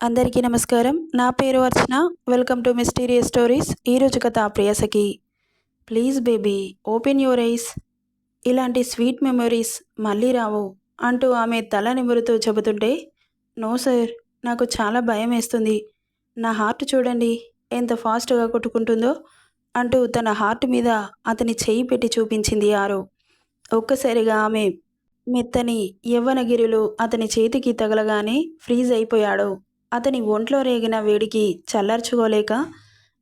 అందరికీ నమస్కారం. నా పేరు Archana. Welcome to mysterious stories. ఈరోజు కథ ప్రియసకి please baby open your eyes. ఇలాంటి స్వీట్ మెమొరీస్ మళ్ళీ రావు అంటూ ఆమె తల నిమురుతూ చెబుతుంటే నో సార్ నాకు చాలా భయం వేస్తుంది. నా హార్ట్ చూడండి ఎంత ఫాస్ట్గా కొట్టుకుంటుందో అంటూ తన హార్ట్ మీద అతని చేయి పెట్టి చూపించింది ఆరో. ఒక్కసారిగా ఆమె మెత్తని యవ్వనగిరులు అతని చేతికి తగలగానే ఫ్రీజ్ అయిపోయాడు. అతని ఒంట్లో రేగిన వేడికి చల్లార్చుకోలేక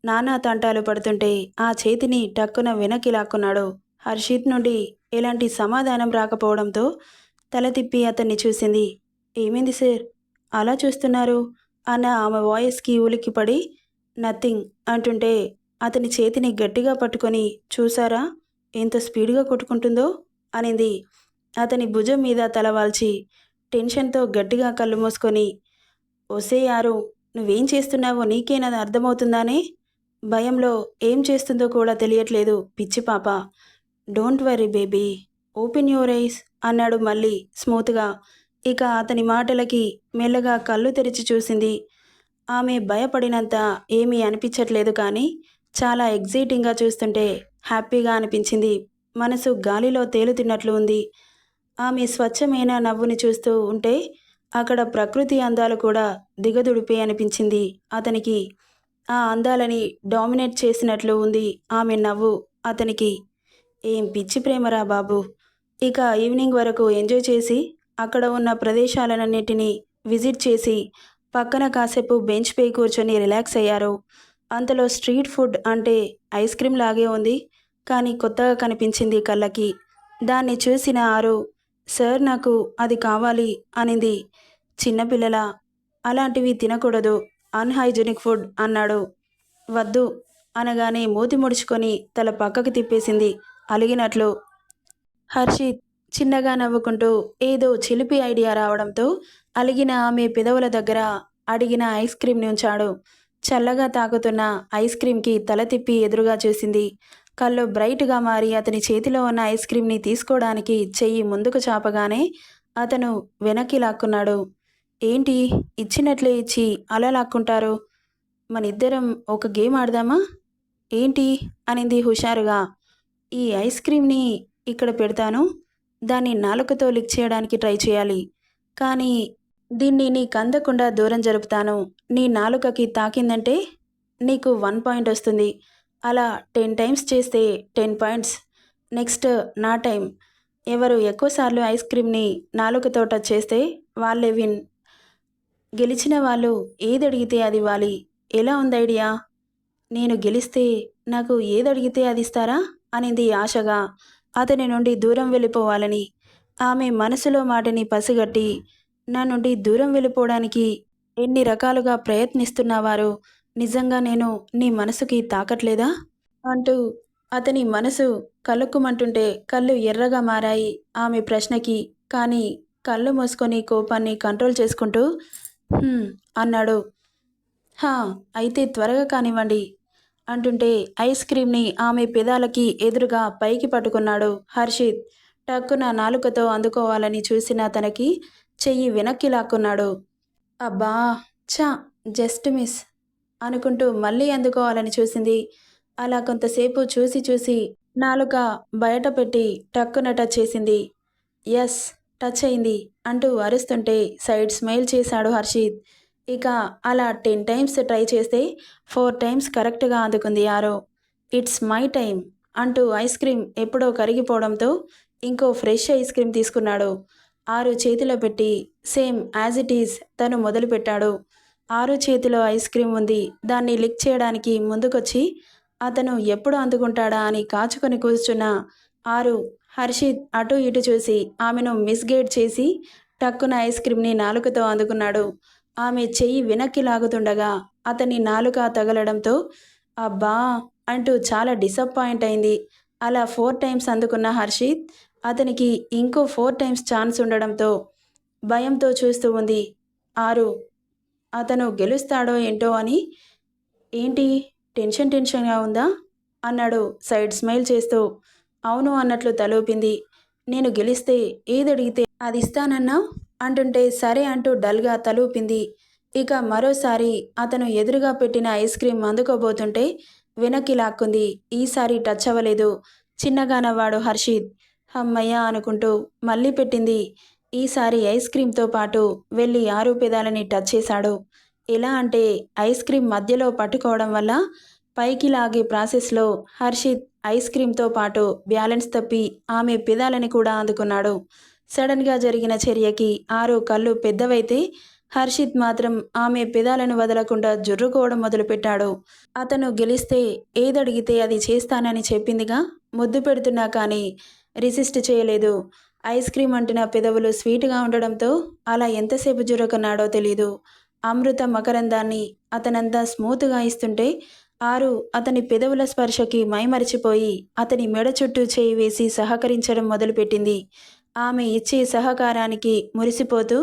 నానా తంటాలు పడుతుంటే ఆ చేతిని టక్కున వెనక్కి లాక్కున్నాడు. హర్షిత్ నుండి ఎలాంటి సమాధానం రాకపోవడంతో తల తిప్పి అతన్ని చూసింది. ఏమైంది సార్? అలా చూస్తున్నారు? అన్న ఆమె వాయిస్కి ఉలిక్కిపడి నథింగ్ అంటుంటే అతని చేతిని గట్టిగా పట్టుకొని చూసారా? ఎంత స్పీడ్గా కొట్టుకుంటుందో? అనింది. అతని భుజం మీద తలవాల్చి టెన్షన్తో గట్టిగా కళ్ళు మూసుకొని ఒసే యారు నువ్వేం చేస్తున్నావో నీకేనది అర్థమవుతుందానే? భయంలో ఏం చేస్తుందో కూడా తెలియట్లేదు పిచ్చి పాప. Don't worry baby open your eyes అన్నాడు మళ్ళీ స్మూత్గా. ఇక అతని మాటలకి మెల్లగా కళ్ళు తెరిచి చూసింది. ఆమె భయపడినంత ఏమీ అనిపించట్లేదు కానీ చాలా ఎగ్జైటింగ్గా చూస్తుంటే హ్యాపీగా అనిపించింది. మనసు గాలిలో తేలుతున్నట్లు ఉంది. ఆమె స్వచ్ఛమైన నవ్వుని చూస్తూ ఉంటే అక్కడ ప్రకృతి అందాలు కూడా దిగదుడిపే అనిపించింది. అతనికి ఆ అందాలని డామినేట్ చేసినట్లు ఉంది. ఆమె నవ్వు అతనికి ఏం పిచ్చి ప్రేమరా బాబు. ఇక ఈవినింగ్ వరకు ఎంజాయ్ చేసి అక్కడ ఉన్న ప్రదేశాలన్నిటినీ విజిట్ చేసి పక్కన కాసేపు బెంచ్ పై కూర్చొని రిలాక్స్ అయ్యారు. అంతలో స్ట్రీట్ ఫుడ్ అంటే ఐస్ క్రీమ్ లాగే ఉంది. కానీ కొత్తగా కనిపించింది కళ్ళకి. దాన్ని చూసిన ఆరు సార్ నాకు అది కావాలి అనింది. చిన్నపిల్లల అలాంటివి తినకూడదు. అన్హైజెనిక్ ఫుడ్ అన్నాడు. వద్దు అనగానే మూతి ముడుచుకొని తల పక్కకు తిప్పేసింది. అలిగినట్లు. హర్షిత్ చిన్నగా నవ్వుకుంటూ ఏదో చిలిపి ఐడియా రావడంతో అలిగిన ఆమె పెదవుల దగ్గర అడిగిన ఐస్ క్రీమ్ని ఉంచాడు చల్లగా తాకుతున్న ఐస్ క్రీమ్కి తల తిప్పి ఎదురుగా చూసింది. కళ్ళు బ్రైట్గా మారి అతని చేతిలో ఉన్న ఐస్ క్రీమ్ని తీసుకోవడానికి చెయ్యి ముందుకు చాపగానే అతను వెనక్కి లాక్కున్నాడు. ఏంటి? ఇచ్చినట్లే ఇచ్చి అలా లాక్కుంటారు. మనిద్దరం ఒక గేమ్ ఆడదామా? ఏంటి? అనింది హుషారుగా. ఈ ఐస్ క్రీమ్ని ఇక్కడ పెడతాను. దాన్ని నాలుకతో లిక్ చేయడానికి ట్రై చేయాలి. కానీ దీన్ని నీకు అందకుండా దూరం జరుపుతాను. నీ నాలుకకి తాకిందంటే నీకు వన్ పాయింట్ వస్తుంది. అలా టెన్ టైమ్స్ చేస్తే టెన్ పాయింట్స్. నెక్స్ట్ నా టైం ఎవరు ఎక్కువసార్లు ఐస్ క్రీమ్ని నాలుకతో టచ్ చేస్తే వాళ్ళే విన్. గెలిచిన వాళ్ళు ఏది అడిగితే అది ఇవ్వాలి ఎలా ఉంది ఐడియా? నేను గెలిస్తే నాకు ఏది అడిగితే అది ఇస్తారా? అనింది ఆశగా. అతని నుండి దూరం వెళ్ళిపోవాలని ఆమె మనసులో మాటని పసిగట్టి నా నుండి దూరం వెళ్ళిపోవడానికి ఎన్ని రకాలుగా ప్రయత్నిస్తున్నవారు? నిజంగా నేను నీ మనసుకి తాకట్లేదా? అంటూ అతని మనసు కలుక్కుమంటుంటే కళ్ళు ఎర్రగా మారాయి ఆమె ప్రశ్నకి. కానీ కళ్ళు మూసుకొని కోపాన్ని కంట్రోల్ చేసుకుంటూ అన్నాడు. హా అయితే త్వరగా కానివ్వండి అంటుంటే ఐస్ క్రీమ్ని ఆమె పెదాలకి ఎదురుగా పైకి పట్టుకున్నాడు హర్షిత్. టక్కున నాలుకతో అందుకోవాలని చూసిన తనకి చెయ్యి వెనక్కి లాక్కున్నాడు. అబ్బా చా జస్ట్ మిస్ అనుకుంటూ మళ్ళీ అందుకోవాలని చూసింది. అలా కొంతసేపు చూసి చూసి నాలుక బయట పెట్టి టక్కున టచ్ చేసింది. ఎస్ టచ్ అయింది అంటూ అరుస్తుంటే సైడ్ స్మైల్ చేశాడు హర్షిత్. ఇక అలా టెన్ టైమ్స్ ట్రై చేస్తే ఫోర్ టైమ్స్ కరెక్ట్గా అందుకుంది ఆరో ఇట్స్ మై టైం అంటూ ఐస్ క్రీమ్ ఎప్పుడో కరిగిపోవడంతో ఇంకో ఫ్రెష్ ఐస్ క్రీమ్ తీసుకున్నాడు. ఆరు చేతిలో పెట్టి సేమ్ యాజ్ ఇట్ ఈజ్ తను మొదలుపెట్టాడు. ఆరు చేతిలో ఐస్ క్రీమ్ ఉంది దాన్ని లిక్ చేయడానికి ముందుకొచ్చి అతను ఎప్పుడు అందుకుంటాడా అని కాచుకొని కూర్చున్న ఆరు హర్షిత్ అటు ఇటు చూసి ఆమెను మిస్గైడ్ చేసి టక్కున ఐస్ క్రీమ్ని నాలుకతో అందుకున్నాడు. ఆమె చెయ్యి వెనక్కి లాగుతుండగా అతని నాలుక తగలడంతో అబ్బా! అంటూ చాలా డిసప్పాయింట్ అయింది. అలా ఫోర్ టైమ్స్ అందుకున్న హర్షిత్ అతనికి ఇంకో ఫోర్ టైమ్స్ ఛాన్స్ ఉండడంతో భయంతో చూస్తూ ఉంది. ఆరు అతను గెలుస్తాడో ఏంటో అని? ఏంటి? టెన్షన్ టెన్షన్గా ఉందా? అన్నాడు సైడ్ స్మైల్ చేస్తూ. అవును అన్నట్లు తలూపింది. నేను గెలిస్తే ఏదడిగితే అది ఇస్తానన్నావు? అంటుంటే సరే అంటూ డల్గా తలూపింది. ఇక మరోసారి అతను ఎదురుగా పెట్టిన ఐస్ క్రీమ్ అందుకోబోతుంటే వెనక్కి లాక్కుంది. ఈసారి టచ్ అవ్వలేదు. చిన్నగా నవ్వాడు హర్షిత్. అమ్మయ్య అనుకుంటూ మళ్ళీ పెట్టింది. ఈసారి ఐస్ క్రీమ్తో పాటు వెళ్ళి ఆరు పెదాలని టచ్ చేశాడు. ఎలా అంటే ఐస్ క్రీమ్ మధ్యలో పట్టుకోవడం వల్ల పైకి లాగే ప్రాసెస్లో హర్షిత్ ఐస్ క్రీంతో పాటు బ్యాలెన్స్ తప్పి ఆమె పెదాలని కూడా అందుకున్నాడు. సడన్గా జరిగిన చర్యకి ఆరు కళ్ళు పెద్దవైతే హర్షిత్ మాత్రం ఆమె పెదాలను వదలకుండా జుర్రుకోవడం మొదలుపెట్టాడు. అతను గెలిస్తే ఏదడిగితే అది చేస్తానని చెప్పిందిగా ముద్దు పెడుతున్నా కానీ రిసిస్ట్ చేయలేదు. ఐస్ క్రీమ్ అంటున్న పెదవులు స్వీట్గా ఉండడంతో అలా ఎంతసేపు జుర్రకున్నాడో తెలీదు. అమృత మకరందాన్ని అతనంతా స్మూత్గా ఇస్తుంటే ఆరు అతని పెదవుల స్పర్శకి మైమరిచిపోయి అతని మెడ చుట్టూ చేయి వేసి సహకరించడం మొదలుపెట్టింది. ఆమె ఇచ్చే సహకారానికి మురిసిపోతూ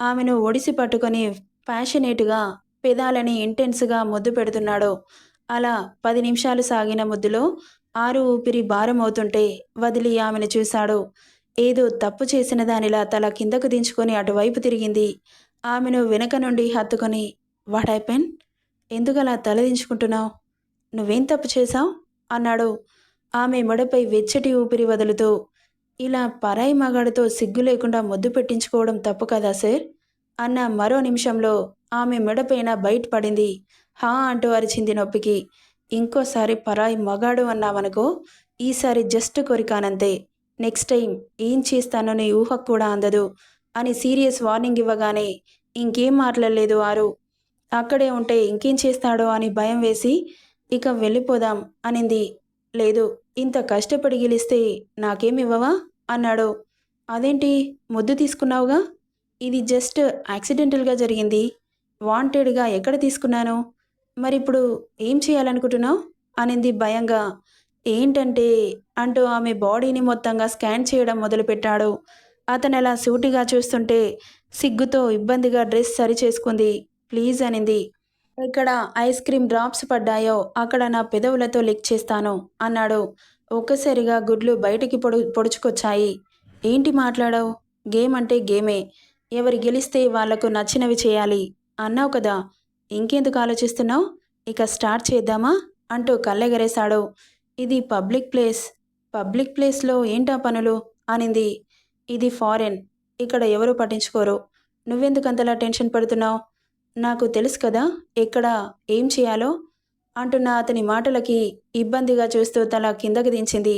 ఆమెను ఒడిసి పట్టుకొని ప్యాషనేట్గా పెదాలని ఇంటెన్స్గా ముద్దు పెడుతున్నాడు. అలా పది నిమిషాలు సాగిన ముద్దులో ఆరు ఊపిరి భారమవుతుంటే వదిలి ఆమెను చూశాడు. ఏదో తప్పు చేసిన దానిలా తల కిందకు దించుకొని అటువైపు తిరిగింది. ఆమెను వెనక నుండి హత్తుకొని వాట్ హ్యాపెన్? ఎందుకలా తలదించుకుంటున్నావు నువ్వేం తప్పు చేశావు? అన్నాడు. ఆమె మెడపై వెచ్చటి ఊపిరి వదులుతూ ఇలా పరాయి మగాడితో సిగ్గు లేకుండా ముద్దు పెట్టించుకోవడం తప్పు కదా సార్? అన్న మరో నిమిషంలో ఆమె మెడపైన బయటపడింది హా అంటూ అరిచింది నొప్పికి. ఇంకోసారి పరాయి మగాడు అన్నావనుకో ఈసారి జస్ట్ కొరికానంతే. నెక్స్ట్ టైం ఏం చేస్తానో నీ ఊహకు కూడా అందదు అని సీరియస్ వార్నింగ్ ఇవ్వగానే ఇంకేం మాట్లాడలేదు ఆరు. అక్కడే ఉంటే ఇంకేం చేస్తాడో అని భయం వేసి ఇక వెళ్ళిపోదాం అనింది. లేదు ఇంత కష్టపడి గెలిస్తే నాకేమివ్వవా అన్నాడు. అదేంటి ముద్దు తీసుకున్నావుగా? ఇది జస్ట్ యాక్సిడెంటల్గా జరిగింది. వాంటెడ్గా ఎక్కడ తీసుకున్నాను? మరి ఇప్పుడు ఏం చేయాలనుకుంటున్నావు? అనింది భయంగా. ఏంటంటే అంటూ ఆమె బాడీని మొత్తంగా స్కాన్ చేయడం మొదలుపెట్టాడు. అతను అలా సూటిగా చూస్తుంటే సిగ్గుతో ఇబ్బందిగా డ్రెస్ సరి చేసుకుంది ప్లీజ్ అనింది. ఎక్కడ ఐస్ క్రీమ్ డ్రాప్స్ పడ్డాయో అక్కడ నా పెదవులతో లిక్ చేస్తాను అన్నాడు. ఒక్కసారిగా గుడ్లు బయటికి పొడు పొడుచుకొచ్చాయి. ఏంటి మాట్లాడావు? గేమ్ అంటే గేమే. ఎవరు గెలిస్తే వాళ్ళకు నచ్చినవి చేయాలి. అన్నావు కదా. ఇంకెందుకు ఆలోచిస్తున్నావు? ఇక స్టార్ట్ చేద్దామా? అంటూ కళ్ళెగరేశాడు. ఇది పబ్లిక్ ప్లేస్. పబ్లిక్ ప్లేస్లో ఏంటా పనులు? అనింది. ఇది ఫారెన్. ఇక్కడ ఎవరు పట్టించుకోరు. నువ్వెందుకు అంతలా టెన్షన్ పడుతున్నావు? నాకు తెలుసు కదా ఎక్కడ ఏం చేయాలో అంటున్న అతని మాటలకి ఇబ్బందిగా చూస్తూ తల కిందకి దించింది.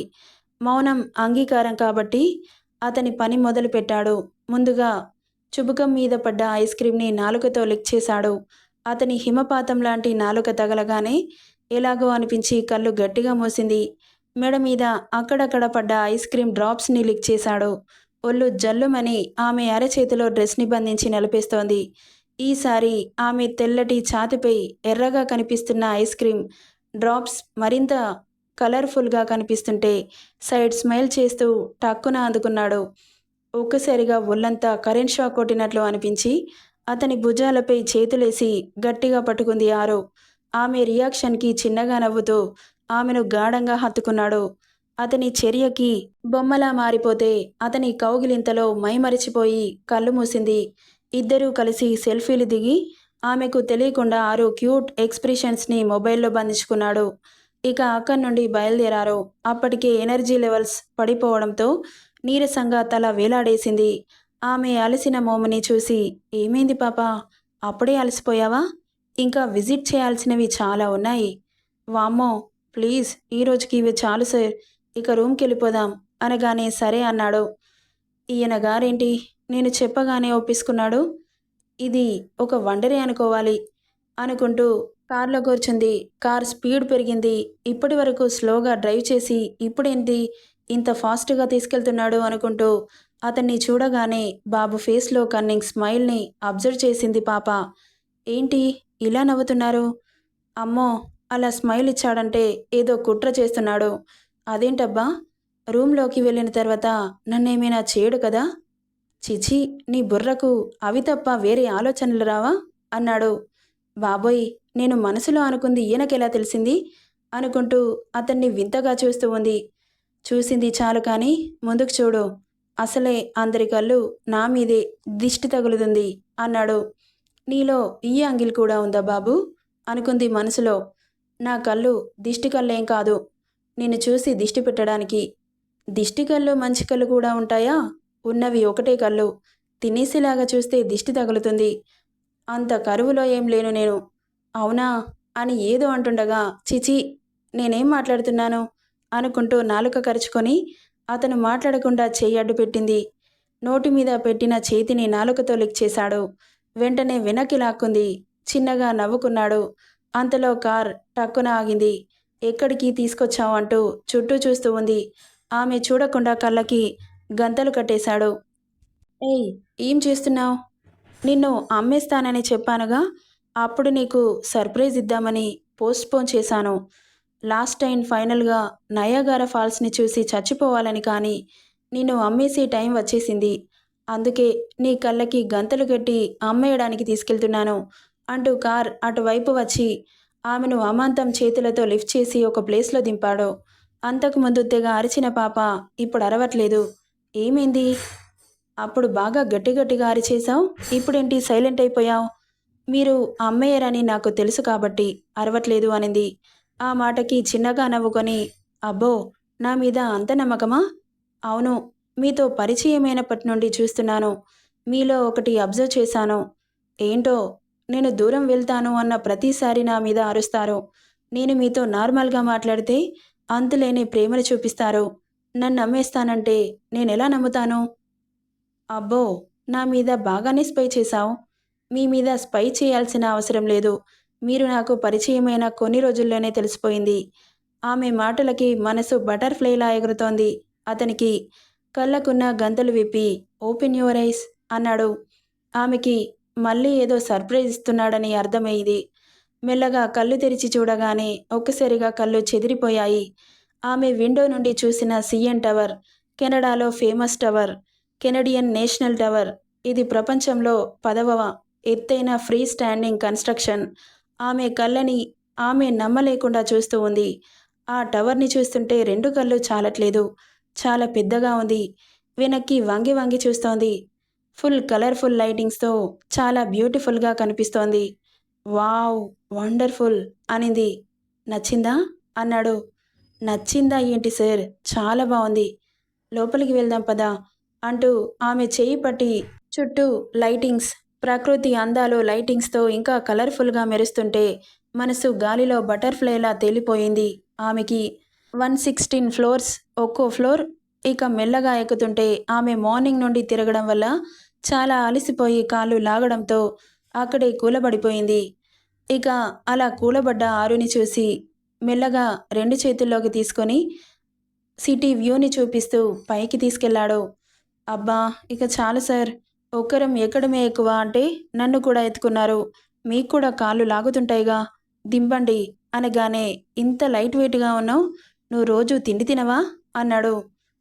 మౌనం అంగీకారం కాబట్టి అతని పని మొదలుపెట్టాడు. ముందుగా చుబుకం మీద పడ్డ ఐస్ క్రీమ్ని నాలుకతో లిక్ చేశాడు. అతని హిమపాతం లాంటి నాలుక తగలగానే ఎలాగో అనిపించి కళ్ళు గట్టిగా మోసింది. మెడ మీద అక్కడక్కడ పడ్డ ఐస్ క్రీమ్ డ్రాప్స్ని లిక్ చేశాడు. ఒళ్ళు జల్లుమని ఆమె అరచేతిలో డ్రెస్ని బంధించి నిలిపేస్తోంది. ఈసారి ఆమె తెల్లటి ఛాతిపై ఎర్రగా కనిపిస్తున్న ఐస్ క్రీమ్ డ్రాప్స్ మరింత కలర్ఫుల్గా కనిపిస్తుంటే సైడ్ స్మైల్ చేస్తూ టక్కున అందుకున్నాడు. ఒక్కసారిగా ఒళ్ళంతా కరెంట్ షాక్ కొట్టినట్లు అనిపించి అతని భుజాలపై చేతులేసి గట్టిగా పట్టుకుంది ఆరో. ఆమె రియాక్షన్కి చిన్నగా నవ్వుతూ ఆమెను గాఢంగా హత్తుకున్నాడు. అతని చర్యకి బొమ్మలా మారిపోతే అతని కౌగిలింతలో మైమరిచిపోయి కళ్ళు మూసింది. ఇద్దరూ కలిసి సెల్ఫీలు దిగి ఆమెకు తెలియకుండా ఆరు క్యూట్ ఎక్స్ప్రెషన్స్ని మొబైల్లో బంధించుకున్నాడు. ఇక అక్కడి నుండి బయలుదేరారు. అప్పటికే ఎనర్జీ లెవెల్స్ పడిపోవడంతో నీరసంగా తల వేలాడేసింది. ఆమె అలసిన మోముని చూసి ఏమైంది పాప? అప్పుడే అలసిపోయావా? ఇంకా విజిట్ చేయాల్సినవి చాలా ఉన్నాయి. వామ్మో ప్లీజ్ ఈ రోజుకి ఇవి చాలు సార్. ఇక రూమ్కి వెళ్ళిపోదాం. అనగానే సరే అన్నాడు. ఈయన గారేంటి? నేను చెప్పగానే ఒప్పించుకున్నాడు ఇది ఒక వండరే అనుకోవాలి అనుకుంటూ కార్లో కూర్చుంది. కార్ స్పీడ్ పెరిగింది. ఇప్పటి వరకు స్లోగా డ్రైవ్ చేసి ఇప్పుడేంటి ఇంత ఫాస్ట్గా తీసుకెళ్తున్నాడు అనుకుంటూ అతన్ని చూడగానే బాబు ఫేస్లో కన్నింగ్ స్మైల్ని అబ్జర్వ్ చేసింది పాప. ఏంటి ఇలా నవ్వుతున్నారు? అమ్మో! అలా స్మైల్ ఇచ్చాడంటే ఏదో కుట్ర చేస్తున్నాడు. అదేంటబ్బా? రూమ్లోకి వెళ్ళిన తర్వాత నన్నేమైనా చేయడు కదా? చిచి నీ బుర్రకు అవి తప్ప వేరే ఆలోచనలు రావా? అన్నాడు. బాబోయ్ నేను మనసులో అనుకుంది ఈయనకెలా తెలిసింది? అనుకుంటూ అతన్ని వింతగా చూస్తూ ఉంది. చూసింది చాలు కానీ ముందుకు చూడు. అసలే అందరి కళ్ళు నా మీదే దిష్టి తగులుతుంది అన్నాడు. నీలో ఈ అంగిల్ కూడా ఉందా బాబు? అనుకుంది మనసులో. నా కళ్ళు దిష్టి కళ్ళేం కాదు. నిన్ను చూసి దిష్టి పెట్టడానికి. దిష్టి కళ్ళు మంచి కళ్ళు కూడా ఉంటాయా? ఉన్నవి ఒకటే కళ్ళు. తినేసేలాగా చూస్తే దిష్టి తగులుతుంది. అంత కరువులో ఏం లేను నేను. అవునా? అని ఏదో అంటుండగా చిచి నేనేం మాట్లాడుతున్నాను? అనుకుంటూ నాలుక కరుచుకొని అతను మాట్లాడకుండా చేయి అడ్డు పెట్టింది. నోటి మీద పెట్టిన చేతిని నాలుకతో లిక్చేశాడు వెంటనే వెనక్కి లాక్కుంది. చిన్నగా నవ్వుకున్నాడు. అంతలో కార్ టక్కున ఆగింది. ఎక్కడికి తీసుకొచ్చావు అంటూ చుట్టూ చూస్తూ ఉంది. ఆమె చూడకుండా కళ్ళకి గంతలు కట్టేశాడు. ఏయ్ ఏం చేస్తున్నావు? నిన్ను అమ్మేస్తానని చెప్పానుగా అప్పుడు నీకు సర్ప్రైజ్ ఇద్దామని పోస్ట్పోన్ చేశాను. లాస్ట్ టైం ఫైనల్గా నయాగార ఫాల్స్ని చూసి చచ్చిపోవాలని కానీ నిన్ను అమ్మేసే టైం వచ్చేసింది. అందుకే నీ కళ్ళకి గంతలు కట్టి అమ్మేయడానికి తీసుకెళ్తున్నాను అంటూ కార్ అటువైపు వచ్చి ఆమెను అమాంతం చేతులతో లిఫ్ట్ చేసి ఒక ప్లేస్లో దింపాడు. అంతకుముందు తెగ అరిచిన పాప ఇప్పుడు అరవట్లేదు. ఏమైంది? అప్పుడు బాగా గట్టి గట్టిగా అరిచేశావు. ఇప్పుడేంటి సైలెంట్ అయిపోయావు? మీరు అమ్మయ్యారని నాకు తెలుసు కాబట్టి అరవట్లేదు అనింది. ఆ మాటకి చిన్నగా నవ్వుకొని అబ్బో నా మీద అంత నమ్మకమా? అవును మీతో పరిచయమైనప్పటి నుండి చూస్తున్నాను. మీలో ఒకటి అబ్జర్వ్ చేశాను. ఏంటో నేను దూరం వెళ్తాను అన్న ప్రతిసారి నా మీద అరుస్తారు. నేను మీతో నార్మల్గా మాట్లాడితే అంతులేని ప్రేమను చూపిస్తారు. నన్ను నమ్మేస్తానంటే నేను ఎలా నమ్ముతాను? అబ్బో నా మీద బాగానే స్పై చేశావు. మీ మీద స్పై చేయాల్సిన అవసరం లేదు. మీరు నాకు పరిచయమైన కొన్ని రోజుల్లోనే తెలిసిపోయింది. ఆమె మాటలకి మనసు బటర్ఫ్లైలా ఎగురుతోంది. అతనికి కళ్ళకున్న గంతలు విప్పి ఓపెన్ యువర్ ఐస్ అన్నాడు. ఆమెకి మళ్ళీ ఏదో సర్ప్రైజ్ ఇస్తున్నాడని అర్థమయ్యింది మెల్లగా కళ్ళు తెరిచి చూడగానే ఒక్కసారిగా కళ్ళు చెదిరిపోయాయి. ఆమె విండో నుండి చూసిన సిఎన్ టవర్ కెనడాలో famous tower Canadian national tower. ఇది ప్రపంచంలో పదవ ఎత్తైన ఫ్రీ స్టాండింగ్ కన్స్ట్రక్షన్. ఆమె కళ్ళని ఆమె నమ్మలేకుండా చూస్తూ ఉంది. ఆ టవర్ని చూస్తుంటే రెండు కళ్ళు చాలట్లేదు. చాలా పెద్దగా ఉంది. వెనక్కి వంగి వంగి చూస్తోంది. ఫుల్ కలర్ఫుల్ లైటింగ్స్తో చాలా బ్యూటిఫుల్గా కనిపిస్తోంది. వావ్ వండర్ఫుల్ అనింది. నచ్చిందా? అన్నాడు నచ్చిందా ఏంటి సార్? చాలా బాగుంది. లోపలికి వెళ్దాం పదా? అంటూ ఆమె చేయి పట్టి చుట్టూ లైటింగ్స్ ప్రకృతి అందాలు లైటింగ్స్తో ఇంకా కలర్ఫుల్గా మెరుస్తుంటే మనసు గాలిలో బటర్ఫ్లైలా తేలిపోయింది. ఆమెకి వన్ సిక్స్టీన్ ఫ్లోర్స్ ఒక్కో ఫ్లోర్ ఇక మెల్లగా ఎక్కుతుంటే ఆమె మార్నింగ్ నుండి తిరగడం వల్ల చాలా అలసిపోయి కాళ్ళు లాగడంతో అక్కడే కూలబడిపోయింది. ఇక అలా కూలబడ్డ ఆరుని చూసి మెల్లగా రెండు చేతుల్లోకి తీసుకొని సిటీ వ్యూని చూపిస్తూ పైకి తీసుకెళ్ళాడు. అబ్బా ఇక చాలు సార్. ఒక్కరం ఎక్కడమే ఎక్కువ అంటే నన్ను కూడా ఎత్తుకున్నారు. మీకు కూడా కాళ్ళు లాగుతుంటాయిగా. దింపండి అనగానే ఇంత లైట్ వెయిట్గా ఉన్నావు. నువ్వు రోజు తిండి తినవా? అన్నాడు.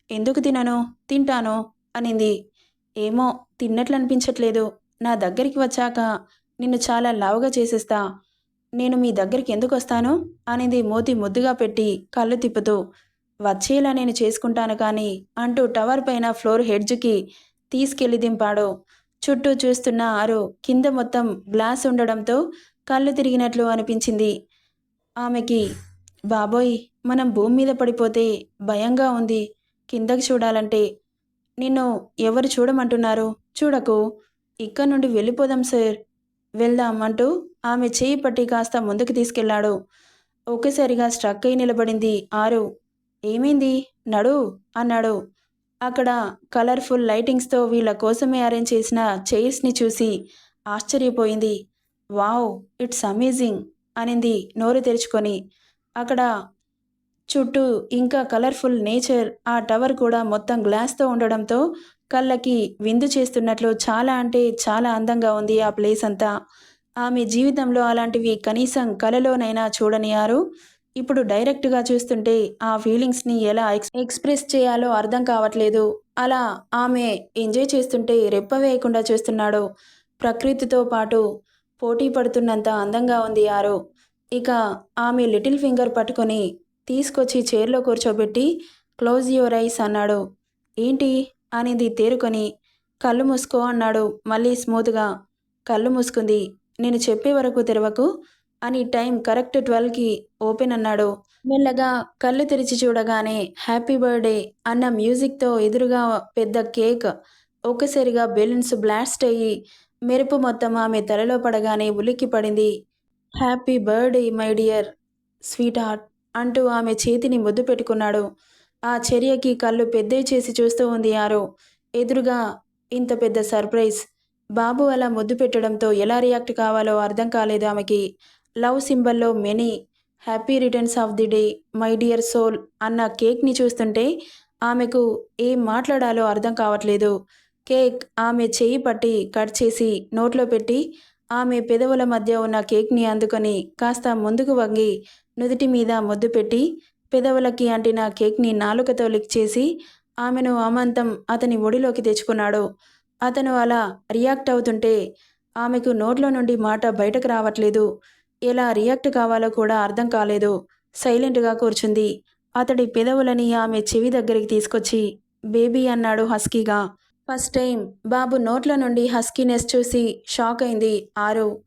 ఎందుకు తినను? తింటాను అనింది. ఏమో తిన్నట్లు అనిపించట్లేదు నా దగ్గరికి వచ్చాక నిన్ను చాలా లావుగా చేసేస్తా. నేను మీ దగ్గరికి ఎందుకు వస్తాను అనేది మోతి ముద్దుగా పెట్టి కళ్ళు తిప్పుతూ వచ్చేలా నేను చేసుకుంటాను కానీ అంటూ టవర్ పైన ఫ్లోర్ హెడ్జ్కి తీసుకెళ్ళి దింపాడు. చుట్టూ చూస్తున్న ఆరు కింద మొత్తం గ్లాస్ ఉండడంతో కళ్ళు తిరిగినట్లు అనిపించింది. ఆమెకి బాబోయ్ మనం భూమి మీద పడిపోతే భయంగా ఉంది. కిందకి చూడాలంటే నిన్ను ఎవరు చూడమంటున్నారు? చూడకు. ఇక్కడ నుండి వెళ్ళిపోదాం సార్. వెళ్దాం అంటూ ఆమె చేయి పట్టి కాస్త ముందుకు తీసుకెళ్ళాడు. ఒక్కసారిగా స్ట్రక్ అయి నిలబడింది ఆరు. ఏమైంది? నడు అన్నాడు. అక్కడ కలర్ఫుల్ లైటింగ్స్తో వీళ్ళ కోసమే అరేంజ్ చేసిన చైర్స్ని చూసి ఆశ్చర్యపోయింది. వావ్ ఇట్స్ అమేజింగ్ అనింది నోరు తెరుచుకొని. అక్కడ చుట్టూ ఇంకా కలర్ఫుల్ నేచర్ ఆ టవర్ కూడా మొత్తం గ్లాస్తో ఉండడంతో కళ్ళకి విందు చేస్తున్నట్లు చాలా అంటే చాలా అందంగా ఉంది ఆ ప్లేస్ అంతా. ఆమె జీవితంలో అలాంటివి కనీసం కలలోనైనా చూడనియారు. ఇప్పుడు డైరెక్ట్గా చూస్తుంటే ఆ ఫీలింగ్స్ని ఎలా ఎక్స్ ఎక్స్ప్రెస్ చేయాలో అర్థం కావట్లేదు. అలా ఆమె ఎంజాయ్ చేస్తుంటే రెప్ప వేయకుండా చూస్తున్నాడు. ప్రకృతితో పాటు పోటీ పడుతున్నంత అందంగా ఉంది ఆరు. ఇక ఆమె లిటిల్ ఫింగర్ పట్టుకొని తీసుకొచ్చి చైర్లో కూర్చోబెట్టి క్లోజ్ యువర్ ఐస్ అన్నాడు. ఏంటి? అనేది తేరుకొని కళ్ళు మూసుకో అన్నాడు. మళ్ళీ స్మూత్గా కళ్ళు మూసుకుంది. నేను చెప్పే వరకు తెరవకు అని టైం కరెక్ట్ ట్వెల్వ్కి ఓపెన్ అన్నాడు. మెల్లగా కళ్ళు తెరిచి చూడగానే హ్యాపీ బర్త్డే అన్న మ్యూజిక్తో ఎదురుగా పెద్ద కేక్ ఒక్కసారిగా బెలూన్స్ బ్లాస్ట్ అయ్యి మెరుపు మొత్తం ఆమె తలలో పడగానే ఉలిక్కి పడింది. Happy birthday my dear sweetheart అంటూ ఆమె చేతిని ముద్దు పెట్టుకున్నాడు. ఆ చర్యకి కళ్ళు పెద్దవి చేసి చూస్తూ ఉంది ఆరో. ఎదురుగా ఇంత పెద్ద సర్ప్రైజ్ బాబు అలా ముద్దు పెట్టడంతో ఎలా రియాక్ట్ కావాలో అర్థం కాలేదు ఆమెకి. Love సింబల్లో many happy returns of the day my dear soul అన్న కేక్ని చూస్తుంటే ఆమెకు ఏం మాట్లాడాలో అర్థం కావట్లేదు. కేక్ ఆమె చేయి పట్టి కట్ చేసి నోట్లో పెట్టి ఆమె పెదవుల మధ్య ఉన్న కేక్ని అందుకొని కాస్త ముందుకు వంగి నుదుటి మీద ముద్దు పెట్టి పెదవులకి అంటిన కేక్ని నాలుకతో లిక్ చేసి ఆమెను అమాంతం అతని ఒడిలోకి తెచ్చుకున్నాడు. అతను అలా రియాక్ట్ అవుతుంటే ఆమెకు నోట్లో నుండి మాట బయటకు రావట్లేదు. ఎలా రియాక్ట్ కావాలో కూడా అర్థం కాలేదు. సైలెంట్గా కూర్చుంది. అతడి పెదవులని ఆమె చెవి దగ్గరికి తీసుకొచ్చి బేబీ అన్నాడు హస్కీగా. ఫస్ట్ టైం బాబు నోట్ల నుండి హస్కీనెస్ చూసి షాక్ అయింది ఆరు.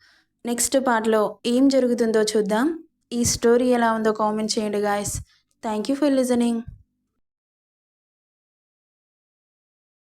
నెక్స్ట్ పార్ట్లో ఏం జరుగుతుందో చూద్దాం. ఈ స్టోరీ ఎలా ఉందో కామెంట్ చేయండి guys. Thank you for listening.